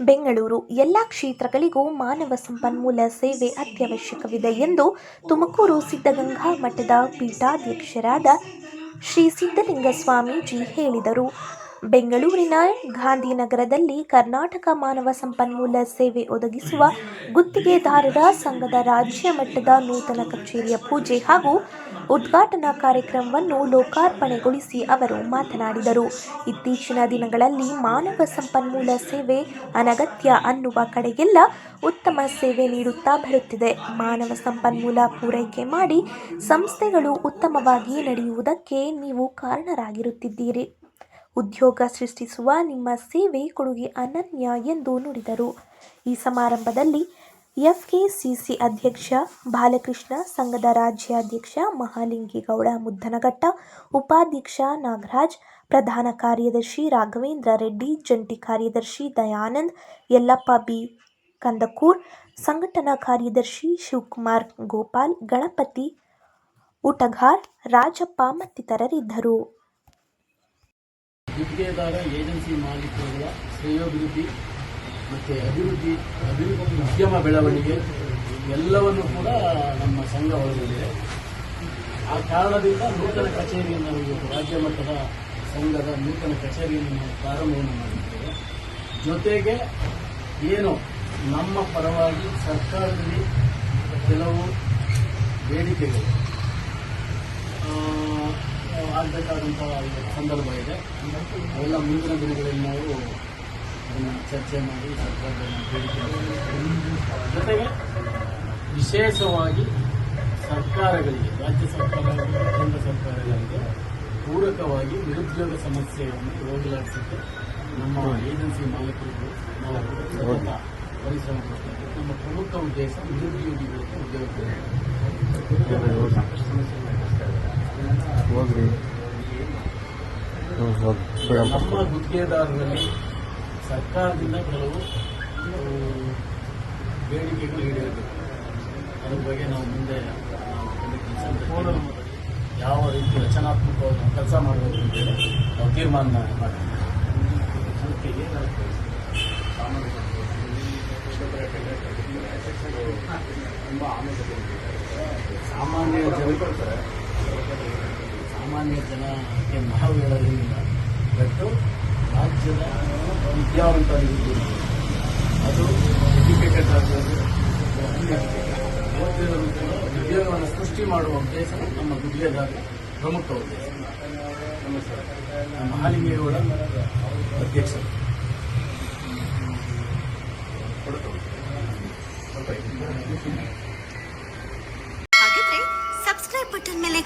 ಬೆಂಗಳೂರು ಎಲ್ಲ ಕ್ಷೇತ್ರಗಳಿಗೂ ಮಾನವ ಸಂಪನ್ಮೂಲ ಸೇವೆ ಅತ್ಯವಶ್ಯಕವಿದೆ ಎಂದು ತುಮಕೂರು ಸಿದ್ಧಗಂಗಾ ಮಠದ ಪೀಠಾಧ್ಯಕ್ಷರಾದ ಶ್ರೀ ಸಿದ್ಧಲಿಂಗ ಸ್ವಾಮೀಜಿ ಹೇಳಿದರು. ಬೆಂಗಳೂರಿನ ಗಾಂಧಿನಗರದಲ್ಲಿ ಕರ್ನಾಟಕ ಮಾನವ ಸಂಪನ್ಮೂಲ ಸೇವೆ ಒದಗಿಸುವ ಗುತ್ತಿಗೆದಾರರ ಸಂಘದ ರಾಜ್ಯ ಮಟ್ಟದ ನೂತನ ಕಚೇರಿಯ ಪೂಜೆ ಹಾಗೂ ಉದ್ಘಾಟನಾ ಕಾರ್ಯಕ್ರಮವನ್ನು ಲೋಕಾರ್ಪಣೆಗೊಳಿಸಿ ಅವರು ಮಾತನಾಡಿದರು. ಇತ್ತೀಚಿನ ದಿನಗಳಲ್ಲಿ ಮಾನವ ಸಂಪನ್ಮೂಲ ಸೇವೆ ಅನಗತ್ಯ ಅನ್ನುವ ಕಡೆಗೆಲ್ಲ ಉತ್ತಮ ಸೇವೆ ನೀಡುತ್ತಾ ಬರುತ್ತಿದೆ. ಮಾನವ ಸಂಪನ್ಮೂಲ ಪೂರೈಕೆ ಮಾಡಿ ಸಂಸ್ಥೆಗಳು ಉತ್ತಮವಾಗಿ ನಡೆಯುವುದಕ್ಕೆ ನೀವು ಕಾರಣರಾಗಿರುತ್ತಿದ್ದೀರಿ. ಉದ್ಯೋಗ ಸೃಷ್ಟಿಸುವ ನಿಮ್ಮ ಸೇವೆ ಕೊಡುಗೆ ಅನನ್ಯ ಎಂದು ನುಡಿದರು. ಈ ಸಮಾರಂಭದಲ್ಲಿ ಎಫ್ಕೆಸಿಸಿ ಅಧ್ಯಕ್ಷ ಬಾಲಕೃಷ್ಣ, ಸಂಘದ ರಾಜ್ಯಾಧ್ಯಕ್ಷ ಮಹಾಲಿಂಗೇಗೌಡ, ಮುದ್ದನಘಟ್ಟ, ಉಪಾಧ್ಯಕ್ಷ ನಾಗರಾಜ್, ಪ್ರಧಾನ ಕಾರ್ಯದರ್ಶಿ ರಾಘವೇಂದ್ರ ರೆಡ್ಡಿ, ಜಂಟಿ ಕಾರ್ಯದರ್ಶಿ ದಯಾನಂದ್, ಯಲ್ಲಪ್ಪ ಬಿ. ಕಂದಕೂರ್, ಸಂಘಟನಾ ಕಾರ್ಯದರ್ಶಿ ಶಿವಕುಮಾರ್ ಗೋಪಾಲ್, ಗಣಪತಿ ಊಟಗಾರ್ ರಾಜಪ್ಪ ಮತ್ತಿತರರಿದ್ದರು. ಗುತ್ತಿಗೆದಾರ ಏಜೆನ್ಸಿ ಮಾಲೀಕರುಗಳ ಶ್ರೇಯೋಭಿವೃದ್ಧಿ ಮತ್ತು ಅಭಿವೃದ್ಧಿ ಅಭಿವೃದ್ಧಿ ಉದ್ಯಮ ಬೆಳವಣಿಗೆ ಎಲ್ಲವನ್ನು ಕೂಡ ನಮ್ಮ ಸಂಘ ಒಳಗೊಂಡಿದೆ. ಆ ಕಾರಣದಿಂದ ನೂತನ ಕಚೇರಿಯನ್ನು ನಾವು ರಾಜ್ಯ ಮಟ್ಟದ ಸಂಘದ ನೂತನ ಕಚೇರಿಯನ್ನು ನಾವು ಪ್ರಾರಂಭವನ್ನು ಮಾಡಿದ್ದೇವೆ. ಜೊತೆಗೆ ಏನು ನಮ್ಮ ಪರವಾಗಿ ಸರ್ಕಾರದಲ್ಲಿ ಕೆಲವು ಬೇಡಿಕೆಗಳು ಆಗಬೇಕಾದಂಥ ಸಂದರ್ಭ ಇದೆ. ಅವೆಲ್ಲ ಮುಂದಿನ ದಿನಗಳಲ್ಲಿ ನಾವು ಅದನ್ನು ಚರ್ಚೆ ಮಾಡಿ ಸರ್ಕಾರದ ಜೊತೆಗೆ ವಿಶೇಷವಾಗಿ ಸರ್ಕಾರಗಳಿಗೆ, ರಾಜ್ಯ ಸರ್ಕಾರಗಳಿಗೆ, ಕೇಂದ್ರ ಸರ್ಕಾರಗಳಿಗೆ ಪೂರಕವಾಗಿ ನಿರುದ್ಯೋಗ ಸಮಸ್ಯೆಯನ್ನು ಹೋಗಲಾಡಿಸಕ್ಕೆ ನಮ್ಮ ಏಜೆನ್ಸಿ ಮಾಲೀಕರು ನಾವು ಪರಿಶ್ರಮ ನಮ್ಮ ಪ್ರಮುಖ ಉದ್ದೇಶ ನಿರುದ್ಯೋಗಿಗಳಿಗೆ ಉದ್ಯೋಗ ಹೋಗ್ರಿ. ನಮ್ಮ ಗುತ್ತಿಗೆದಾರರಲ್ಲಿ ಸರ್ಕಾರದಿಂದ ಕೆಲವು ಬೇಡಿಕೆಗಳು ಈಡೇರಬೇಕು ಅದ್ರ ಬಗ್ಗೆ ನಾವು ಮುಂದೆ ನಾವು ಕೆಲಸ ಯಾವ ರೀತಿ ರಚನಾತ್ಮಕವಾಗಿ ನಾವು ಕೆಲಸ ಮಾಡಬೇಕು ಅಂತೇಳಿ ನಾವು ತೀರ್ಮಾನ ಅದಕ್ಕೆ ಸಾಮಾನ್ಯ ತುಂಬ ಆಮೇಲೆ ಸಾಮಾನ್ಯ ಜನ ಸಾಮಾನ್ಯ ಜನಕ್ಕೆ ಹೇಳೋದ್ರಿಂದ ಬಟ್ಟು ರಾಜ್ಯದ ವಿದ್ಯಾವಂತ ಅದು ಎಜುಕೇಟೆಡ್ ಆಗಿರೋದು ಉದ್ಯೋಗವನ್ನು ಸೃಷ್ಟಿ ಮಾಡುವ ಉದ್ದೇಶ ನಮ್ಮ ಗುತ್ತಿಗೆದಾರ ಪ್ರಮುಖ ಉದ್ದೇಶ. ನಮಸ್ಕಾರ ಮಹಾಲಿಂಗೇಗೌಡ ಹಾಲಿಂಗೇಗೌಡ ಅಧ್ಯಕ್ಷರು.